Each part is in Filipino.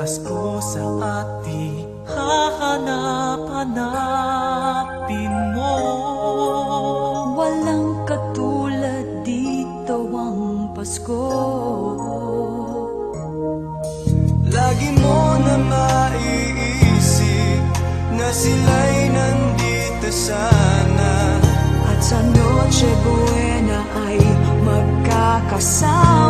Pasko sa ating hahanap-hanapin mo. Walang katulad dito ang Pasko. Lagi mo na maiisip Na sila'y nandito sana. At sa Noche Buena ay magkakasama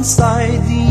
inside the